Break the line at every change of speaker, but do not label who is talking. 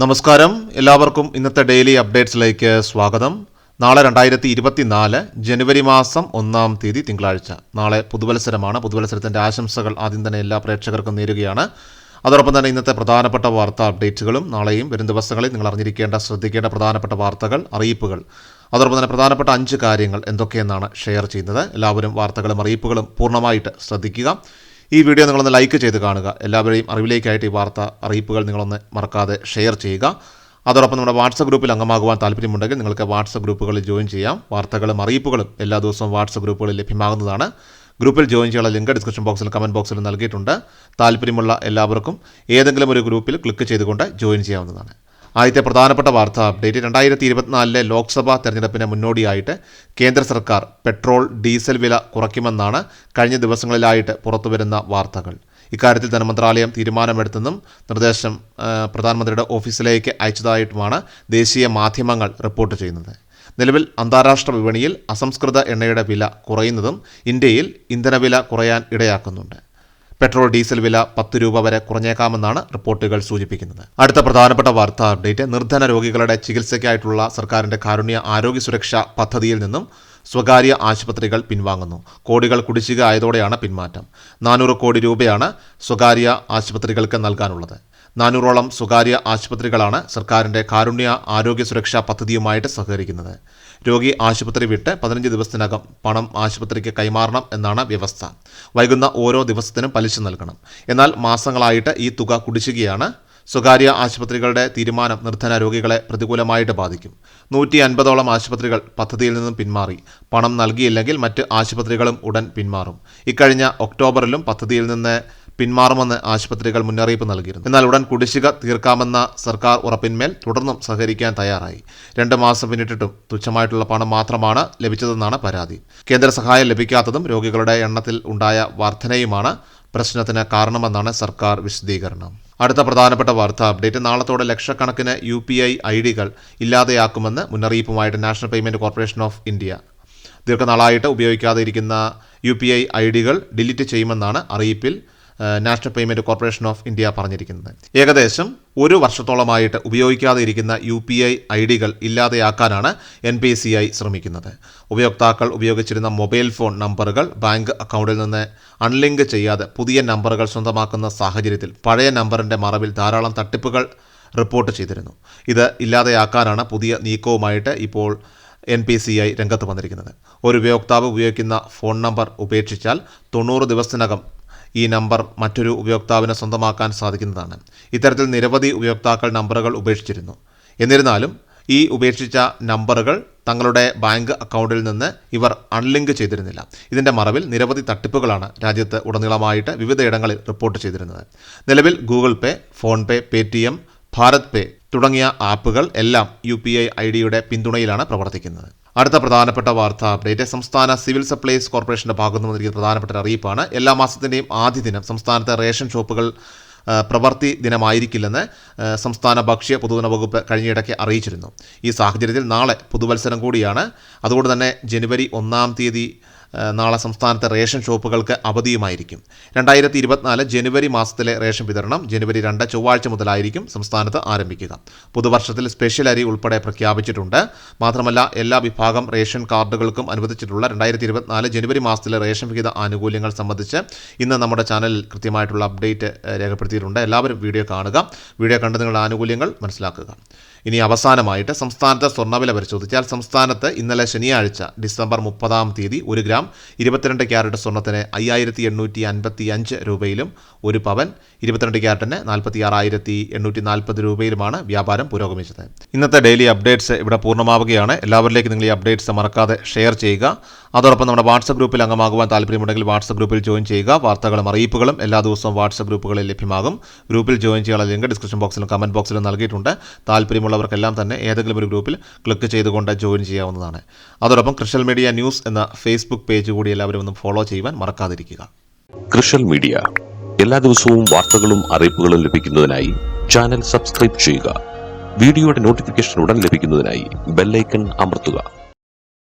നമസ്കാരം. എല്ലാവർക്കും ഇന്നത്തെ ഡെയിലി അപ്ഡേറ്റ്സിലേക്ക് സ്വാഗതം. നാളെ രണ്ടായിരത്തി ഇരുപത്തിനാല് ജനുവരി മാസം ഒന്നാം തീയതി തിങ്കളാഴ്ച. നാളെ പുതുവത്സരമാണ്. പുതുവത്സരത്തിന്റെ ആശംസകൾ ആദ്യം തന്നെ എല്ലാ പ്രേക്ഷകർക്കും നേരുകയാണ്. അതോടൊപ്പം തന്നെ ഇന്നത്തെ പ്രധാനപ്പെട്ട വാർത്താ അപ്ഡേറ്റുകളും നാളെയും വരും ദിവസങ്ങളിൽ നിങ്ങൾ അറിഞ്ഞിരിക്കേണ്ട ശ്രദ്ധിക്കേണ്ട പ്രധാനപ്പെട്ട വാർത്തകൾ അറിയിപ്പുകൾ. അതോടൊപ്പം തന്നെ പ്രധാനപ്പെട്ട അഞ്ച് കാര്യങ്ങൾ എന്തൊക്കെയെന്നാണ് ഷെയർ ചെയ്യുന്നത്. എല്ലാവരും വാർത്തകളും അറിയിപ്പുകളും പൂർണമായിട്ട് ശ്രദ്ധിക്കുക. ഈ വീഡിയോ നിങ്ങളൊന്ന് ലൈക്ക് ചെയ്ത് കാണുക. എല്ലാവരെയും അറിവിലേക്കായിട്ട് ഈ വാർത്ത അറിയിപ്പുകൾ നിങ്ങളൊന്ന് മറക്കാതെ ഷെയർ ചെയ്യുക. അതോടൊപ്പം നമ്മുടെ വാട്സപ്പ് ഗ്രൂപ്പിൽ അംഗമാകുവാൻ താല്പര്യമുണ്ടെങ്കിൽ നിങ്ങൾക്ക് വാട്സപ്പ് ഗ്രൂപ്പുകളിൽ ജോയിൻ ചെയ്യാം. വാർത്തകളും അറിയിപ്പുകളും എല്ലാ ദിവസവും വാട്സപ്പ് ഗ്രൂപ്പുകളിൽ ലഭ്യമാകുന്നതാണ്. ഗ്രൂപ്പിൽ ജോയിൻ ചെയ്യാനുള്ള ലിങ്ക് ഡിസ്ക്രിപ്ഷൻ ബോക്സിൽ കമന്റ് ബോക്സിൽ നൽകിയിട്ടുണ്ട്. താല്പര്യമുള്ള എല്ലാവർക്കും ഏതെങ്കിലും ഒരു ഗ്രൂപ്പിൽ ക്ലിക്ക് ചെയ്തുകൊണ്ട് ജോയിൻ ചെയ്യാവുന്നതാണ്. ആദ്യത്തെ പ്രധാനപ്പെട്ട വാർത്ത അപ്ഡേറ്റ് രണ്ടായിരത്തി ഇരുപത്തിനാലിലെ ലോക്സഭാ തെരഞ്ഞെടുപ്പിന് മുന്നോടിയായിട്ട് കേന്ദ്ര സർക്കാർ പെട്രോൾ ഡീസൽ വില കുറയ്ക്കുമെന്നാണ് കഴിഞ്ഞ ദിവസങ്ങളിലായിട്ട് പുറത്തുവരുന്ന വാർത്തകൾ. ഇക്കാര്യത്തിൽ ധനമന്ത്രാലയം തീരുമാനമെടുത്തെന്നും നിർദ്ദേശം പ്രധാനമന്ത്രിയുടെ ഓഫീസിലേക്ക് അയച്ചതായിട്ടുമാണ് ദേശീയ മാധ്യമങ്ങൾ റിപ്പോർട്ട് ചെയ്യുന്നത്. നിലവിൽ അന്താരാഷ്ട്ര വിപണിയിൽ അസംസ്കൃത എണ്ണയുടെ വില കുറയുന്നതും ഇന്ത്യയിൽ ഇന്ധനവില കുറയാൻ ഇടയാക്കുന്നുണ്ട്. പെട്രോൾ ഡീസൽ വില പത്ത് രൂപ വരെ കുറഞ്ഞേക്കാമെന്നാണ് റിപ്പോർട്ടുകൾ സൂചിപ്പിക്കുന്നത്. അടുത്ത പ്രധാനപ്പെട്ട വാർത്താ അപ്ഡേറ്റ് നിർധന രോഗികളുടെ ചികിത്സയ്ക്കായിട്ടുള്ള സർക്കാരിന്റെ കാരുണ്യ ആരോഗ്യ സുരക്ഷാ പദ്ധതിയിൽ നിന്നും സ്വകാര്യ ആശുപത്രികൾ പിൻവാങ്ങുന്നു. കോടികൾ കുടിശ്ശിക ആയതോടെയാണ് പിന്മാറ്റം നാനൂറ് കോടി രൂപയാണ് സ്വകാര്യ ആശുപത്രികൾക്ക് നൽകാനുള്ളത്. നാനൂറോളം സ്വകാര്യ ആശുപത്രികളാണ് സർക്കാരിന്റെ കാരുണ്യ ആരോഗ്യ സുരക്ഷാ പദ്ധതിയുമായിട്ട് സഹകരിക്കുന്നത്. രോഗി ആശുപത്രി വിട്ട് പതിനഞ്ച് ദിവസത്തിനകം പണം ആശുപത്രിക്ക് കൈമാറണം എന്നാണ് വ്യവസ്ഥ. വൈകുന്ന ഓരോ ദിവസത്തിനും പലിശ നൽകണം. എന്നാൽ മാസങ്ങളായിട്ട് ഈ തുക കുടിശ്ശികയാണ്. സ്വകാര്യ ആശുപത്രികളുടെ തീരുമാനം നിർധന രോഗികളെ പ്രതികൂലമായിട്ട് ബാധിക്കും. നൂറ്റി അൻപതോളം ആശുപത്രികൾ പദ്ധതിയിൽ നിന്നും പിന്മാറി. പണം നൽകിയില്ലെങ്കിൽ മറ്റ് ആശുപത്രികളും ഉടൻ പിന്മാറും. ഇക്കഴിഞ്ഞ ഒക്ടോബറിലും പദ്ധതിയിൽ നിന്ന് പിന്മാറുമെന്ന് ആശുപത്രികൾ മുന്നറിയിപ്പ് നൽകിയിരുന്നു. എന്നാൽ ഉടൻ കുടിശ്ശിക തീർക്കാമെന്ന സർക്കാർ ഉറപ്പിന്മേൽ തുടർന്നും സഹകരിക്കാൻ തയ്യാറായി. രണ്ട് മാസം പിന്നിട്ടിട്ടും തുച്ഛമായിട്ടുള്ള പണം മാത്രമാണ് ലഭിച്ചതെന്നാണ് പരാതി. കേന്ദ്ര സഹായം ലഭിക്കാത്തതും രോഗികളുടെ എണ്ണത്തിൽ ഉണ്ടായ വർധനയുമാണ് പ്രശ്നത്തിന് കാരണമെന്നാണ് സർക്കാർ വിശദീകരണം. അടുത്ത പ്രധാനപ്പെട്ട വാർത്താ അപ്ഡേറ്റ് നാളത്തോടെ ലക്ഷക്കണക്കിന് യു പി ഐ ഐ ഡികൾ ഇല്ലാതെയാക്കുമെന്ന് മുന്നറിയിപ്പുമായിട്ട് national payment corporation of India. ദീർഘനാളായിട്ട് ഉപയോഗിക്കാതെ ഇരിക്കുന്ന യു പി ഐ ഐ ഡികൾ ഡിലീറ്റ് ചെയ്യുമെന്നാണ് അറിയിപ്പിൽ national payment corporation of India പറഞ്ഞിരിക്കുന്നത്. ഏകദേശം ഒരു വർഷത്തോളമായിട്ട് ഉപയോഗിക്കാതെ ഇരിക്കുന്ന യു പി ഐ ഐ ഡികൾ ഇല്ലാതെയാക്കാനാണ് എൻ പി സി ഐ ശ്രമിക്കുന്നത്. ഉപയോക്താക്കൾ ഉപയോഗിച്ചിരുന്ന മൊബൈൽ ഫോൺ നമ്പറുകൾ ബാങ്ക് അക്കൗണ്ടിൽ നിന്ന് അൺലിങ്ക് ചെയ്യാതെ പുതിയ നമ്പറുകൾ സ്വന്തമാക്കുന്ന സാഹചര്യത്തിൽ പഴയ നമ്പറിന്റെ മറവിൽ ധാരാളം തട്ടിപ്പുകൾ റിപ്പോർട്ട് ചെയ്തിരുന്നു. ഇത് ഇല്ലാതെയാക്കാനാണ് പുതിയ നീക്കവുമായിട്ട് ഇപ്പോൾ എൻ പി സി ഐ രംഗത്ത് വന്നിരിക്കുന്നത്. ഒരു ഉപയോക്താവ് ഉപയോഗിക്കുന്ന ഫോൺ നമ്പർ ഉപേക്ഷിച്ചാൽ തൊണ്ണൂറ് ദിവസത്തിനകം ഈ നമ്പർ മറ്റൊരു ഉപയോക്താവിന് സ്വന്തമാക്കാൻ സാധിക്കുന്നതാണ്. ഇത്തരത്തിൽ നിരവധി ഉപയോക്താക്കൾ നമ്പറുകൾ ഉപേക്ഷിച്ചിരുന്നു. എന്നിരുന്നാലും ഈ ഉപേക്ഷിച്ച നമ്പറുകൾ തങ്ങളുടെ ബാങ്ക് അക്കൗണ്ടിൽ നിന്ന് ഇവർ അൺലിങ്ക് ചെയ്തിരുന്നില്ല. ഇതിന്റെ മറവിൽ നിരവധി തട്ടിപ്പുകളാണ് രാജ്യത്ത് ഉടനീളമായിട്ട് വിവിധയിടങ്ങളിൽ റിപ്പോർട്ട് ചെയ്തിരുന്നത്. നിലവിൽ Google pay PhonePe Paytm Bharat pay തുടങ്ങിയ ആപ്പുകൾ എല്ലാം യു പി ഐ ഐ ഡിയുടെ പിന്തുണയിലാണ് പ്രവർത്തിക്കുന്നത്. അടുത്ത പ്രധാനപ്പെട്ട വാർത്ത അപ്ഡേറ്റ്. സംസ്ഥാന സിവിൽ സപ്ലൈസ് കോർപ്പറേഷന്റെ ഭാഗത്തു നിന്ന് നൽകിയ പ്രധാനപ്പെട്ട അറിയിപ്പാണ്. എല്ലാ മാസത്തിന്റെയും ആദ്യ ദിനം സംസ്ഥാനത്തെ റേഷൻ ഷോപ്പുകൾ പ്രവൃത്തി ദിനമായിരിക്കില്ലെന്ന് സംസ്ഥാന ഭക്ഷ്യ പൊതുജന വകുപ്പ് കഴിഞ്ഞയിടയ്ക്ക് അറിയിച്ചിരുന്നു. ഈ സാഹചര്യത്തിൽ നാളെ പുതുവത്സരം കൂടിയാണ്. അതുകൊണ്ട് തന്നെ ജനുവരി ഒന്നാം തീയതി നാളെ സംസ്ഥാനത്തെ റേഷൻ ഷോപ്പുകൾക്ക് അവധിയുമായിരിക്കും. രണ്ടായിരത്തി ഇരുപത്തിനാല് ജനുവരി മാസത്തിലെ റേഷൻ വിതരണം ജനുവരി രണ്ട് ചൊവ്വാഴ്ച മുതലായിരിക്കും സംസ്ഥാനത്ത് ആരംഭിക്കുക. പുതുവർഷത്തിൽ സ്പെഷ്യൽ അരി ഉൾപ്പെടെ പ്രഖ്യാപിച്ചിട്ടുണ്ട്. മാത്രമല്ല എല്ലാ വിഭാഗം റേഷൻ കാർഡുകൾക്കും അനുവദിച്ചിട്ടുള്ള രണ്ടായിരത്തി ഇരുപത്തിനാല് ജനുവരി മാസത്തിലെ റേഷൻ വിഹിത ആനുകൂല്യങ്ങൾ സംബന്ധിച്ച് ഇന്ന് നമ്മുടെ ചാനലിൽ കൃത്യമായിട്ടുള്ള അപ്ഡേറ്റ് രേഖപ്പെടുത്തിയിട്ടുണ്ട്. എല്ലാവരും വീഡിയോ കാണുക. വീഡിയോ കണ്ട് നിങ്ങളുടെ ആനുകൂല്യങ്ങൾ മനസ്സിലാക്കുക. ഇനി അവസാനമായിട്ട് സംസ്ഥാനത്തെ സ്വർണവില പരിശോധിച്ചാൽ സംസ്ഥാനത്ത് ഇന്നലെ ശനിയാഴ്ച ഡിസംബർ മുപ്പതാം തീയതി ഒരു ഗ്രാം ഇരുപത്തിരണ്ട് ക്യാരറ്റ് സ്വർണത്തിന് അയ്യായിരത്തി എണ്ണൂറ്റി അൻപത്തി അഞ്ച് രൂപയിലും ഒരു പവൻ. ഇരുപത്തിരണ്ട് ക്യാരറ്റിന് നാൽപ്പത്തി ആറായിരത്തി എണ്ണൂറ്റി നാൽപ്പത് രൂപയിലുമാണ് വ്യാപാരം പുരോഗമിച്ചത്. ഇന്നത്തെ ഡെയിലി അപ്ഡേറ്റ്സ് ഇവിടെ പൂർണമാവുകയാണ്. എല്ലാവരിലേക്കും നിങ്ങൾ ഈ അപ്ഡേറ്റ്സ് മറക്കാതെ ഷെയർ ചെയ്യുക. അതോടൊപ്പം നമ്മുടെ വാട്സപ്പ് ഗ്രൂപ്പിൽ അംഗമാകുവാൻ താല്പര്യമുണ്ടെങ്കിൽ വാട്സപ്പ് ഗ്രൂപ്പിൽ ജോയിൻ ചെയ്യുക. വാർത്തകളും അറിയിപ്പുകളും എല്ലാ ദിവസവും വാട്സപ്പ് ഗ്രൂപ്പുകളിൽ ലഭ്യമാകും. ഗ്രൂപ്പിൽ ജോയിൻ ചെയ്യാനുള്ള ലിങ്ക് ഡിസ്ക്രിപ്ഷൻ ബോക്സിലും കമന്റ് ബോക്സിലും നൽകിയിട്ടുണ്ട്. താല്പര്യമുള്ളവർക്കെല്ലാം തന്നെ ഏതെങ്കിലും ഒരു ഗ്രൂപ്പിൽ ക്ലിക്ക് ചെയ്തുകൊണ്ട് ജോയിൻ ചെയ്യാവുന്നതാണ്. അതോടൊപ്പം ക്രിഷ്യൽ മീഡിയ ന്യൂസ് എന്ന ഫേസ്ബുക്ക് പേജ് കൂടി എല്ലാവരും ഒന്ന് ഫോളോ ചെയ്യുവാൻ മറക്കാതിരിക്കുക.
കൃഷൽ മീഡിയ. എല്ലാ ദിവസവും വാർത്തകളും അറിയിപ്പുകളും ലഭിക്കുന്നതിനായി ചാനൽ സബ്സ്ക്രൈബ് ചെയ്യുക. വീഡിയോയുടെ നോട്ടിഫിക്കേഷൻ ഉടൻ ലഭിക്കുന്നതിനായി ബെല്ലൈക്കൺ അമർത്തുക.